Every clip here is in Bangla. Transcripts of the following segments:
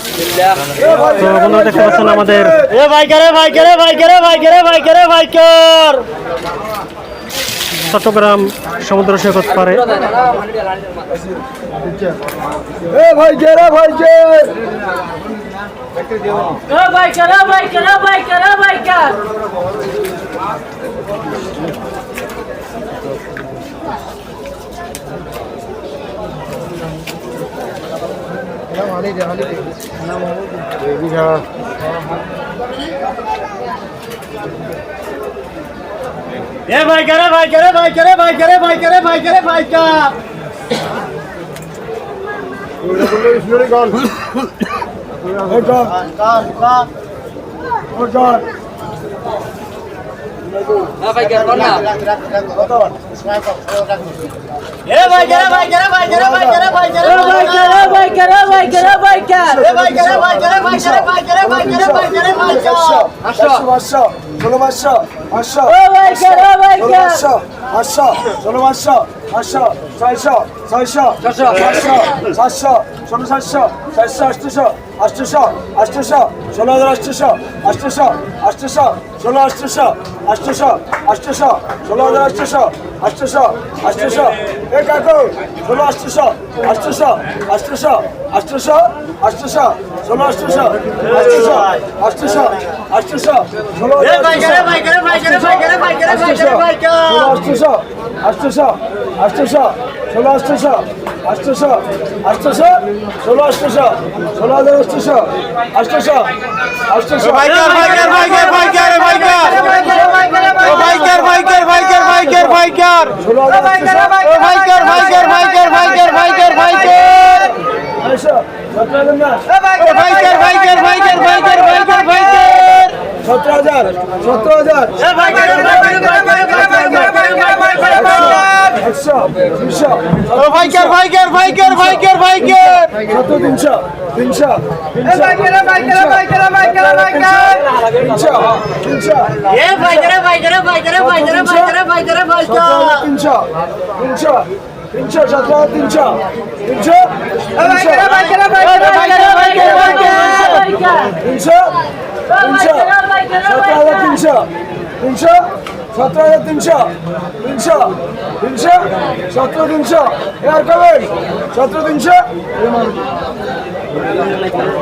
তো বন্ধুরা দেখতে পাচ্ছেন আমাদের এ বাইকারে বাইকারে বাইকারে বাইকারে বাইকারে বাইকার! চট্টগ্রাম সমুদ্র সৈকত পারে। এ ভাই কে রে ভাই কে বাইকার বাইকার বাইকার বাইকার এ বাইকারে বাইকারে বাইকারে বাইকারে বাইকারে বাইকারে বাইকার এ বাইকারে বাইকারে বাইকারে ছয়শো ছয়শো সাতশো সাতশো ষোলো সাতশো সাতশো আটশোশো আটশোশো আটশোশো ষোলো হাজার আটশোশো আটশোশো আটশোশো ষোলো আটশোশো আটশোশো আটশোশো ষোলো হাজার আটশোশো আটশোশো আটশোশো এ কাকু ষোলো আটশোশো আটশোশো আটশোশো আটশোশো আটশোশো ষোলো আটশোশো আটশোশো আটশোশো আটশোশো ষোলো আটশোশো আটশোশো আটশোশো ষোলো আটশোশো আটশোশো আটশোশো ষোলো আটশোশো ষোলো হাজার আটশোশো আটশোশো আটশোশো বাইকার বাইকার বাইকার বাইকার বাইকার ও বাইকার বাইকার বাইকার বাইকার বাইকার ষোলো ও বাইকার বাইকার বাইকার বাইকার বাইকার বাইকার আড়াইশো সতেরো হাজার না ও বাইকার বাইকার বাইকার বাইকার বাইকার বাইকার সতেরো হাজার সতেরো হাজার একশো তিনশো ও বাইকার বাইকার বাইকার বাইকার বাইকার সতেরো তিনশো তিনশো তিনশো তিনশো এ বাইকারে বাইকারে বাইকারে বাইকারে বাইকারে বাইকারে বাইকার তিনশো তিনশো তিনশো সতেরো তিনশো তিনশো তিনশো তিনশো সতেরো হাজার তিনশো তিনশো সতেরো হাজার তিনশো তিনশো তিনশো সতেরো তিনশো এর কবে সতেরো তিনশো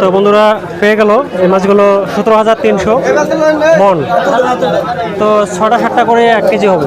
তো বন্ধুরা পেয়ে গেল। এই মাছগুলো সতেরো হাজার তিনশো মন। তো ছটা সাতটা করে এক কেজি হবে।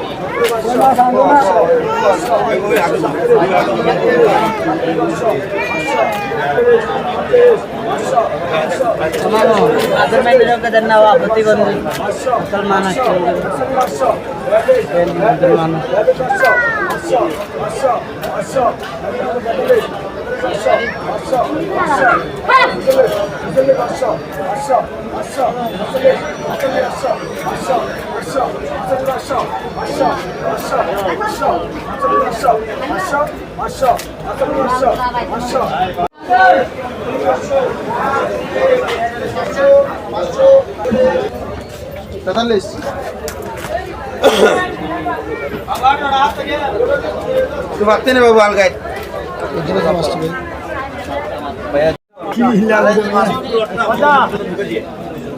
lam tamna kal ke. Hindi sa khara, hindi sa khara. Oh, sikat khadi ke. তেতাল্লিশ তুই ভাবতে না বাবু আলগায়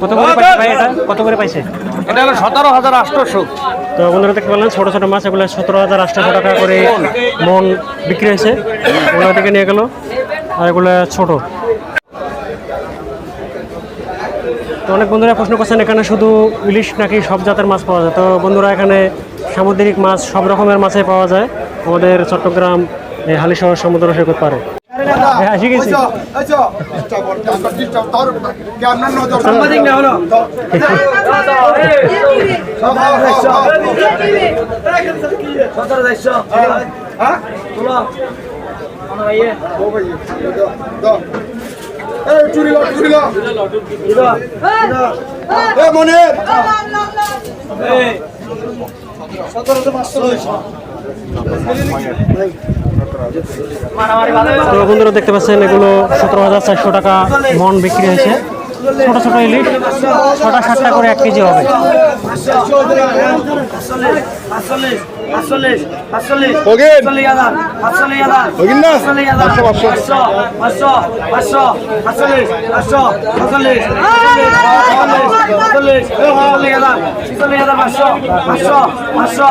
কত করে পাইছে ভাই এটা? কত করে পাইছে? এটা হলো সতেরো হাজার আটশোশো তো বন্ধুরা দেখতে পেলেন ছোটো ছোটো মাছ এগুলো সতেরো হাজার আটশোশো টাকা করে মন। বিক্রি হয়েছে। ওগুলো থেকে নিয়ে গেল আর এগুলো ছোট। তো অনেক বন্ধুরা প্রশ্ন করছেন এখানে শুধু ইলিশ নাকি সব জাতের মাছ পাওয়া যায়? তো বন্ধুরা এখানে সামুদ্রিক মাছ সব রকমের মাছই পাওয়া যায়। আমাদের চট্টগ্রাম এই হালিশহর সমুদ্র সৈকত পারে শিখেছি। সাংবাদিক না হলো সতেরো চারশো তোলো সতেরোশো পাঁচশো তো বন্ধুরা দেখতে পাচ্ছেন এগুলো সতেরো হাজার চারশো টাকা মন বিক্রি হয়েছে ছোট ছোট ইলিশ ছটা সাতটা করে এক কেজি হবে ওগেন। ওগেন না? পাঁচশো, পাঁচশো।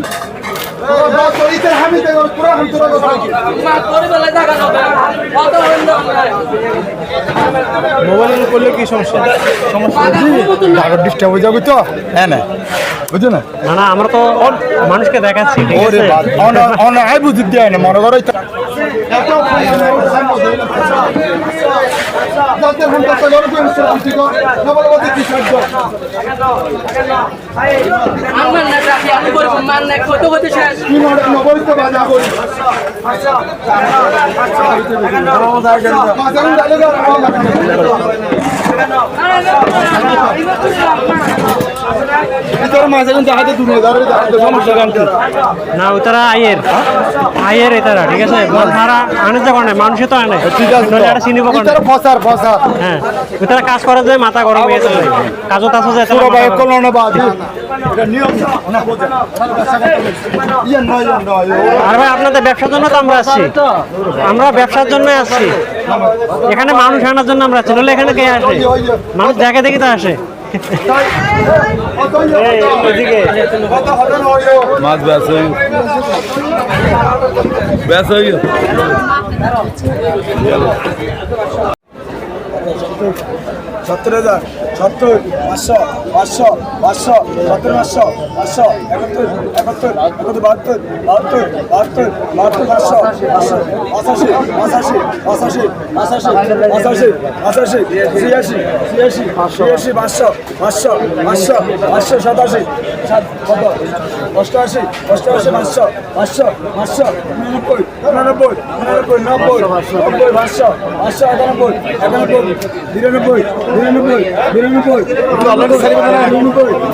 করলে কি সমস্যা? সমস্যা ডিস্টার্ব হয়ে যাবে তো? হ্যাঁ না। বুঝছ না? না না আমরা তো মানুষকে দেখাচ্ছি বুঝি দেয় না মনে করো আমার না আমি করব মান না কত কত শেষ মাঝে না ওতারা আইয়ের। আইয়ের এতারা ঠিক আছে? মারা আনে যা মানুষে তো আনে। এটা চিনিব হ্যাঁ ওতারা কাজ করে যায় মাথা গরম হয়ে যায় কাজও যায় ইয়ে ইয়ে নয় আর ভাই আপনাদের ব্যবসার জন্য তো আমরা আসছি। আমরা ব্যবসার জন্য আসছি। এখানে মানুষ আনার জন্য আমরা আসছি। নাহলে এখানে কে আসে? মানুষ দেখে দেখি তো আসে। মাছ বেসে বেসে সত্তর হাজার। সত্তর পাঁচশো পাঁচশো পাঁচশো সত্তর পাঁচশো পাঁচশো একাত্তর একাত্তর একাত্তর বাহাত্তর বাহাত্তর বাহাত্তর বাহাত্তর পাঁচশো পাঁচশো পঁচাশি পঁচাশি পঁচাশি পঁচাশি পঁচাশি পঁচাশি ছিয়াশি ছিয়াশি ছিয়াশি পাঁচশো পাঁচশো পাঁচশো পাঁচশো সাতাশি সাত কত অষ্টআশি অষ্টআশি পাঁচশো পাঁচশো পাঁচশো উননব্বই উননব্বই উননব্বই নব্বই নব্বই পাঁচশো পাঁচশো একানব্বই একানব্বই বিরানব্বই বিরানব্বই বিরানব্বই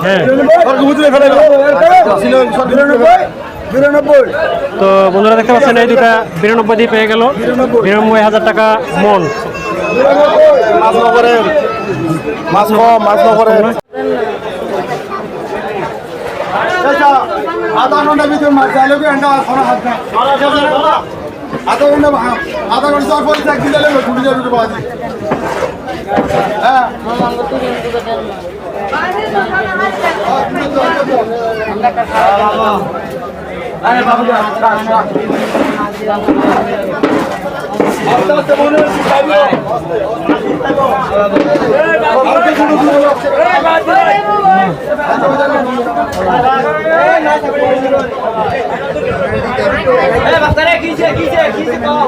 হ্যাঁ। তো বন্ধুরা দেখতে পাচ্ছেন এই দুটা বিরানব্বই দিয়ে পেয়ে গেল। বিরানব্বই। হাজার টাকা মন। মাছ মাছ নগরে আধা ঘণ্টা ভিতরে মাছ চাইলে ঘণ্টা কোনো হাত না আধা ঘণ্টা আধা ঘণ্টা পরে চাকরি দিলে ছুটি যাবে বাজে হ্যাঁ এটা ছুটে টুকরি দাও